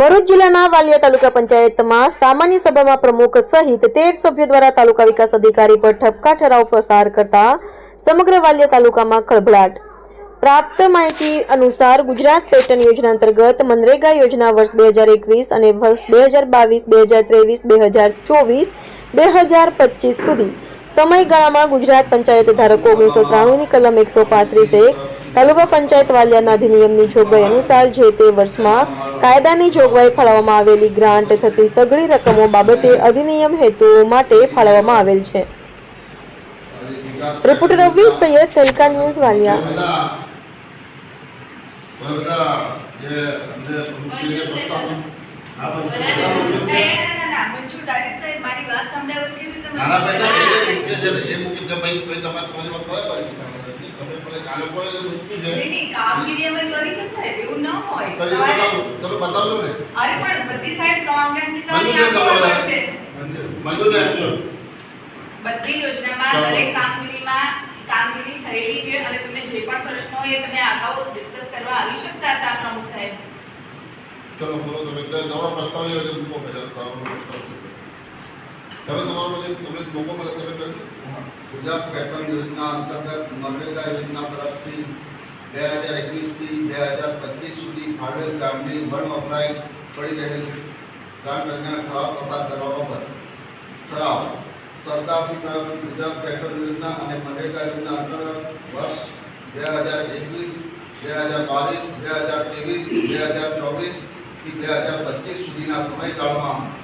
ભરૂચ જિલ્લાના વાલિયા તાલુકા પંચાયતમાં સામાન્ય સભામાં પ્રમુખ સહિત તેર સભ્યો દ્વારા તાલુકા વિકાસ અધિકારી પર ઠપકા ઠરાવ પસાર કરતા સમગ્ર વાલિયા તાલુકામાં ખળભળાટ. પ્રાપ્ત માહિતી અનુસાર ગુજરાત પેટર્ન યોજના અંતર્ગત મનરેગા યોજના વર્ષ બે હજાર એકવીસ અને વર્ષ બે હજાર બાવીસ, બે હજાર ત્રેવીસ, બે હજાર ચોવીસ, બે હજાર પચીસ સુધી. સમયગાળામાં ગુજરાત પંચાયત ધારકો ઓગણીસો ત્રાણુંની કલમ એકસો પાંત્રીસ એક તાલુકા પંચાયત વાલિયાના અધિનિયમની જોગવાઈ અનુસાર જે તે વર્ષમાં કાયદાની જોગવાઈ ફાળવવામાં આવેલી ગ્રાન્ટ થતી સઘળી રકમો બાબતે અધિનિયમ હેતુઓ માટે ફાળવવામાં આવેલ છે. રિપોર્ટર રવિ સૈયદ, તલકા ન્યૂઝ વાલિયા. પૈસા એ મૂકે છે ને, એ મૂકી દે ભાઈ ભાઈ તમારે તમારી વાત બરાબર તમે પેલા આ લોકોએ જે મૂક્યું છે. કામગીરી અમે કરી છે સાહેબ એવું ન હોય. તમારે- તમે બતાવજો ને. અરે પણ બધી સાઈડ કામગીરી તમારી આગળ છે. મંજૂર બધી યોજનામાં દરેક કામગીરીમાં કામગીરી થયેલી છે અને તમને જે પણ પ્રશ્નો હોય એ તમે અગાઉ ડિસ્કસ કરવા આવી શકતા હતા પ્રમુખ સાહેબ. ચલો બોલો તમે. તો તમારો પ્રસ્તાવ મૂકો પહેલા. તમે તમારો જે તમને મોકો મળે તમે ગુજરાત પેટ્રોલ યોજના અંતર્ગત મનરેગા યોજના તરફથી બે હજાર એકવીસથી બે હજાર પચીસ સુધી ફાળવેલ ગ્રામની વન વપરાય પડી રહેલ છે. ગ્રામ અન્ય ઠરાવ પસાર કરવા બાબત. ઠરાવ. સરકારશ્રી તરફથી ગુજરાત પેટ્રોલ યોજના અને મનરેગા યોજના અંતર્ગત વર્ષ બે હજાર એકવીસ, બે હજાર બાવીસ, બે હજાર ત્રેવીસ, બે હજાર ચોવીસથી બે હજાર પચીસ સુધીના સમયગાળામાં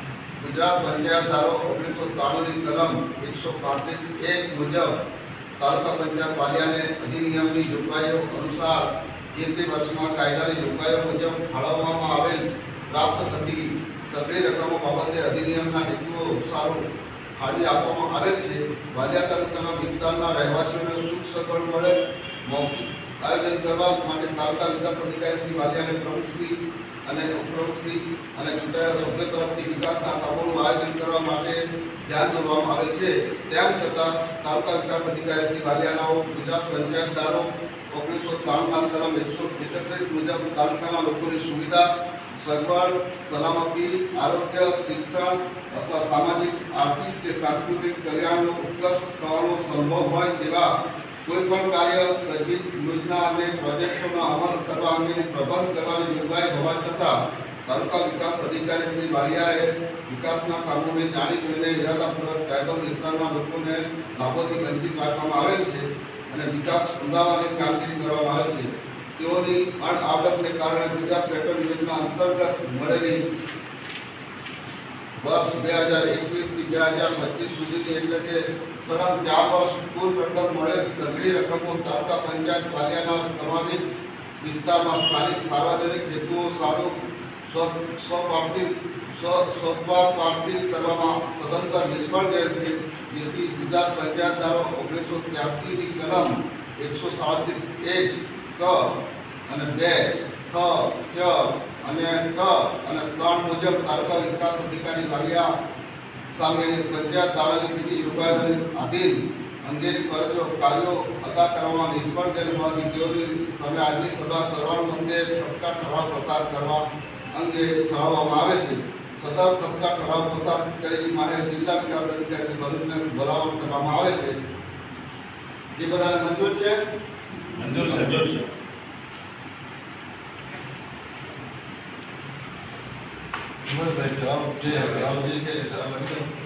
ગુજરાત પંચાયત ધારો ઓગણીસો ત્રાણુંની કલમ એકસો પાંત્રીસ એક મુજબ તાલુકા પંચાયત વાલિયાને અધિનિયમની જોગવાઈઓ અનુસાર જે તે વર્ષમાં કાયદાની જોગવાઈઓ મુજબ ફાળવવામાં આવેલ પ્રાપ્ત થતી સઘળી રકમો બાબતે અધિનિયમના હેતુઓ સારું ફાળી આપવામાં આવેલ છે. વાલિયા તાલુકાના વિસ્તારના રહેવાસીઓને સુખ સગવડ મળે, મૌખિક આયોજન કરવા માટે તાલુકા વિકાસ અધિકારી શ્રી વાલિયાને પ્રમુખશ્રી અને શ્રી અને ચૂંટાયેલા સભ્યો તરફથી વિકાસના કામોનું આયોજન કરવા માટે ધ્યાન દોરવામાં આવે છે. તેમ છતાં તાલુકા વિકાસ અધિકારી શ્રી વાલિયાનાઓ ગુજરાત પંચાયતદારો ઓગણીસો ત્રાણુંના કલમ એકસો એકત્રીસ મુજબ તાલુકાના લોકોની સુવિધા સગવડ સલામતી, આરોગ્ય, શિક્ષણ અથવા સામાજિક, આર્થિક કે સાંસ્કૃતિક કલ્યાણનો ઉત્કર્ષ થવાનો સંભવ હોય તેવા કોઈ પણ કાર્ય તજવીજ યોજના અને પ્રોજેક્ટોનો અમલ કરવા અંગેની પ્રબંધ કરવાની જોગવાઈ હોવા છતાં, તાલુકા વિકાસ અધિકારી શ્રી બાલિયાએ વિકાસના કામોને જાણી જોઈને ઇરાદાપૂર્વક ટ્રાઇબલ વિસ્તારના લોકોને લાભોથી વંચિત રાખવામાં આવેલ છે અને વિકાસ ઊંડાવાની કામગીરી કરવામાં આવે છે. તેઓની અણઆવડતને કારણે ગુજરાત પેટ્રોલ યોજના અંતર્ગત મળેલી વર્ષ બે હજાર એકવીસથી બે હજાર પચીસ સુધીની એટલે કે સળંગ ચાર વર્ષ કુલ રકમ મળેલ સઘળી રકમો તાલુકા પંચાયત પાલિયાના સમાવિષ્ટ વિસ્તારમાં સ્થાનિક સાર્વજનિક હેતુઓ સારું સ્વ સ્વપ્રાપ્તિ સ્વ સ્વપ્રાપ્ત પ્રાપ્તિ કરવામાં સદંતર નિષ્ફળ ગયેલ છે જેથી ગુજરાત પંચાયત ધારો ઓગણીસો ત્યાસીની કલમ એકસો સાડત્રીસ એક ક અને બે થ ચ અને ક અને ત્રણ મુજબ તાલુકા વિકાસ અધિકારી વાલિયા સામે પંચાયત ધારાની વિધિ જોગવાઈઓની આધીન અંગેની ફરજો, કાર્યો અદા કરવામાં નિષ્ફળ ગયેલ હોવાથી તેઓની સામે આજની સભા અંગે ઠપકા, ઠરાવ પસાર કરવા અંગે ઠરાવવામાં આવે છે. સદર ઠપકા, ઠરાવ પસાર કરી માહે જિલ્લા વિકાસ અધિકારી ભરૂચને ભલામણ કરવામાં આવે છે. જે બધાને મંજૂર છે? મંજૂર છે મંજૂર છે. બસ ભાઈ જવાબ જે જવાબ જે છે એ દો